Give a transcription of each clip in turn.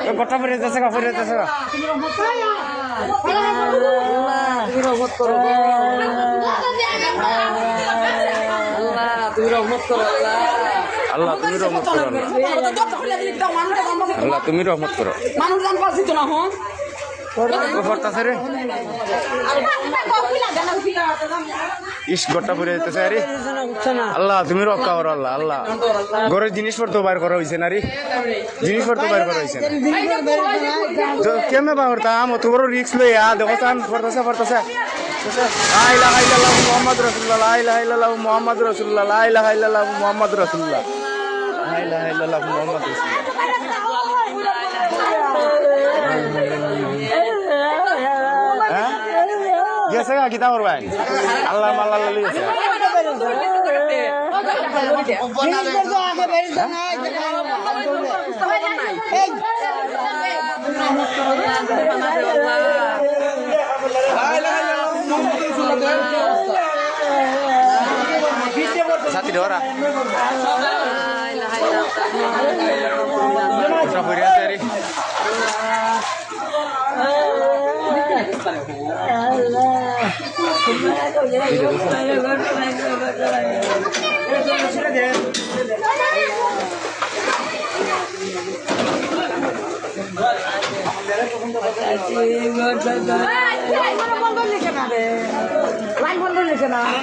ওই গোটা ফিরে যাচ্ছে গা ফিরে যাচ্ছে গা তুমি রহমত করো আল্লাহ। আল্লাহ তুমি রহমত করো আল্লাহ। আল্লাহ তুমি রহমত করো। মানুষ জান পাচ্ছি তো না রে আল্লাহ, তুমি রক্ষা করো, আল্লাহ আল্লাহ। ঘরের জিনিসপত্র বাইর করা হয়েছে না রে জিনিসপত্র বাইর করা হয়েছে কেমনে বাবার তা আম, অত রিক্স লই, আ, দেখো, চান, ফরতাছে ফরতাছে। লা ইলাহা ইল্লাল্লাহ মুহাম্মাদুর রাসূলুল্লাহ, লা ইলাহা ইল্লাল্লাহ মুহাম্মাদুর রাসূলুল্লাহ, লা ইলাহা ইল্লাল্লাহ মুহাম্মাদুর রাসূলুল্লাহ। লা ইলাহা ইল্লাল্লাহ মুহাম্মাদুর রাসূলুল্লাহ। গেছে গা কিতা করবেন আল্লাহ মাল্লাহ লই গেছে সাথী ধরা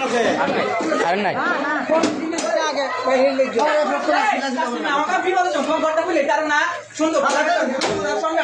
ফিরে আর নাই আমাকে বিপদে যখন করতে বলি তার না সুন্দর সঙ্গে